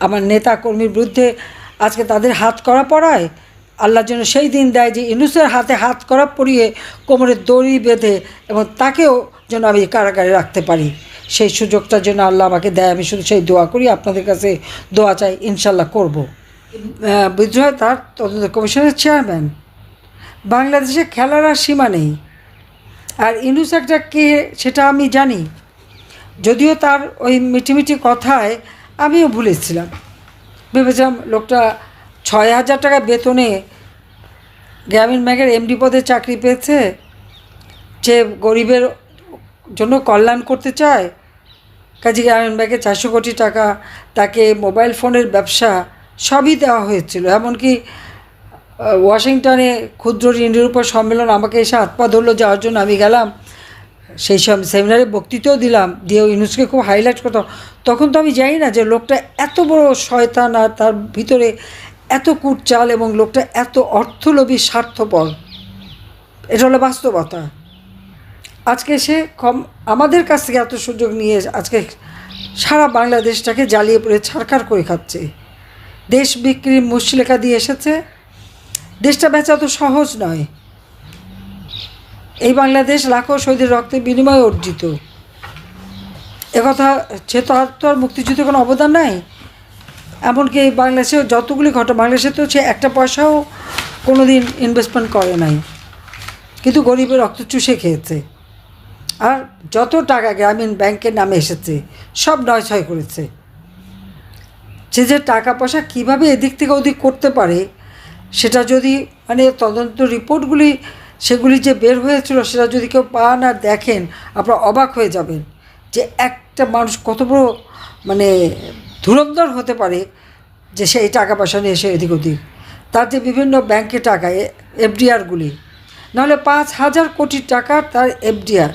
আমার নেতা কর্মীর বিরুদ্ধে আজকে তাদের হাত করা পড়ায়, আল্লাহর জন্য সেই দিন দেয় যে ইনুসের হাতে হাত করা পরিয়ে কোমরে দড়ি বেঁধে এবং তাকেও যেন আমি কারাগারে রাখতে পারি। সেই সুযোগটার জন্য আল্লাহ আমাকে দেয়। আমি শুধু সেই দোয়া করি, আপনাদের কাছে দোয়া চাই ইনশাল্লাহ করব। বিদ্রোহ তার তদন্ত কমিশনের চেয়ারম্যান। বাংলাদেশে খেলার আর সীমা নেই। আর ইনুস একটা কে সেটা আমি জানি। যদিও তার ওই মিটিমিটি কথায় আমিও ভুলেছিলাম ভেবেছিলাম লোকটা ছয় হাজার টাকা বেতনে গ্রামীণ ব্যাংকের এমডি পদে চাকরি পেয়েছে, যে গরিবের জন্য কল্যাণ করতে চায়, কাজে গ্রামীণ ব্যাংকে চারশো কোটি টাকা তাকে মোবাইল ফোনের ব্যবসা সবই দেওয়া হয়েছিল। এমনকি ওয়াশিংটনে ক্ষুদ্র ঋণের উপর সম্মেলন আমাকে এসে হাত পা ধরলো, যাওয়ার জন্য আমি গেলাম। সেই সব সেমিনারে বক্তৃতাও দিলাম, দিয়ে ওই ইউনুসকে খুব হাইলাইট করতাম। তখন তো আমি জানি না যে লোকটা এত বড় শয়তান আর তার ভিতরে এত কুটচাল এবং লোকটা এত অর্থলোভী, স্বার্থপর। এটা হলো বাস্তবতা। আজকে সে কম, আমাদের কাছ থেকে এত সুযোগ নিয়ে আজকে সারা বাংলাদেশটাকে জ্বালিয়ে পড়ে ছারখার করে খাচ্ছে। দেশ বিক্রির মুশলেখা দিয়ে এসেছে। দেশটা বেচা তো সহজ নয়। এই বাংলাদেশ লাখো শহীদের রক্তের বিনিময়ে অর্জিত। একথা সে তো আর তো আর মুক্তিযুদ্ধে কোনো অবদান নাই? এমনকি এই বাংলাদেশে যতগুলি ঘটনা, বাংলাদেশে তো সে একটা পয়সাও কোনো দিন ইনভেস্টমেন্ট করে নাই। কিন্তু গরিবের রক্ত চুষে খেয়েছে। আর যত টাকা গ্রামীণ ব্যাংকের নামে এসেছে, সব নয় ছয় করেছে। সে যে টাকা পয়সা কীভাবে এদিক থেকে ওদিক করতে পারে, সেটা যদি মানে তদন্ত রিপোর্টগুলি সেগুলি যে বের হয়েছিল সেটা যদি কেউ পান আর দেখেন, আপনারা অবাক হয়ে যাবেন যে একটা মানুষ কত বড় মানে ধুরন্ধর হতে পারে যে সেই টাকা পয়সা নিয়ে এসে এদিক ওদিক। তার যে বিভিন্ন ব্যাংকে টাকা এফডিআরগুলি। নাহলে পাঁচ হাজার কোটি টাকা তার এফডিআর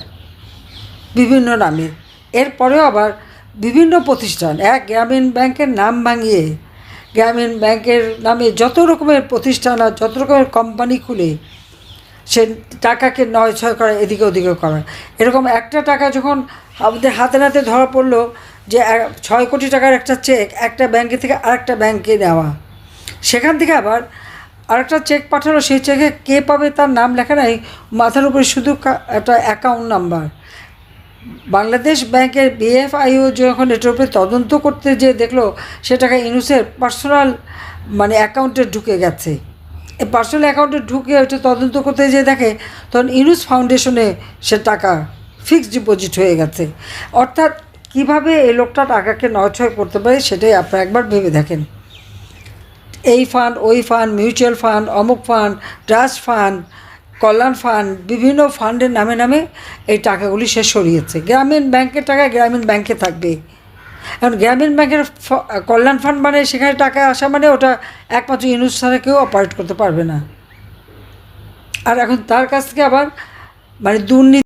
বিভিন্ন নামে। এরপরেও আবার বিভিন্ন প্রতিষ্ঠান, এক গ্রামীণ ব্যাংকের নাম ভাঙিয়ে, গ্রামীণ ব্যাংকের নামে যত রকমের প্রতিষ্ঠান আর যত রকমের কোম্পানি খুলে সে টাকাকে নয় ছয় করা এদিকে ওদিকে করা। এরকম একটা টাকা যখন আমাদের হাতে নাতে ধরা পড়ল যে ছয় কোটি টাকার একটা চেক একটা ব্যাংকে থেকে আরেকটা ব্যাংকে নেওয়া। সেখান থেকে আবার আরেকটা চেক পাঠালো, সেই চেকে কে পাবে তার নাম লেখা নাই, মাথার উপরে শুধু একটা অ্যাকাউন্ট নাম্বার বাংলাদেশ ব্যাংকের বিএফআইও যখন এটার উপরে তদন্ত করতে যে দেখল, সে টাকা ইনুসের পার্সোনাল মানে অ্যাকাউন্টে ঢুকে গেছে। পার্সোনাল অ্যাকাউন্টে ঢুকে ওটা তদন্ত করতে যে দেখে, তখন ইনুস ফাউন্ডেশনে সে টাকা, ফিক্সড ডিপোজিট হয়ে গেছে। অর্থাৎ কীভাবে এই লোকটা টাকাকে নয়ছয় করতে পারে সেটাই আপনারা একবার ভেবে দেখেন। এই ফান্ড, ওই ফান্ড, মিউচুয়াল ফান্ড, অমুক ফান্ড, ট্রাস্ট ফান্ড, কল্যাণ ফান্ড, বিভিন্ন ফান্ডের নামে নামে এই টাকাগুলি সে সরিয়েছে। গ্রামীণ ব্যাংকের টাকা গ্রামীণ ব্যাংকে থাকবে। এখন গ্রামীণ ব্যাংকের কল্যাণ ফান্ড মানে সেখানে টাকা আসা মানে ওটা একমাত্র ইউনুস ছাড়া কেউ অপারেট করতে পারবে না। আর এখন তার কাছ থেকে আবার মানে দুর্নীতি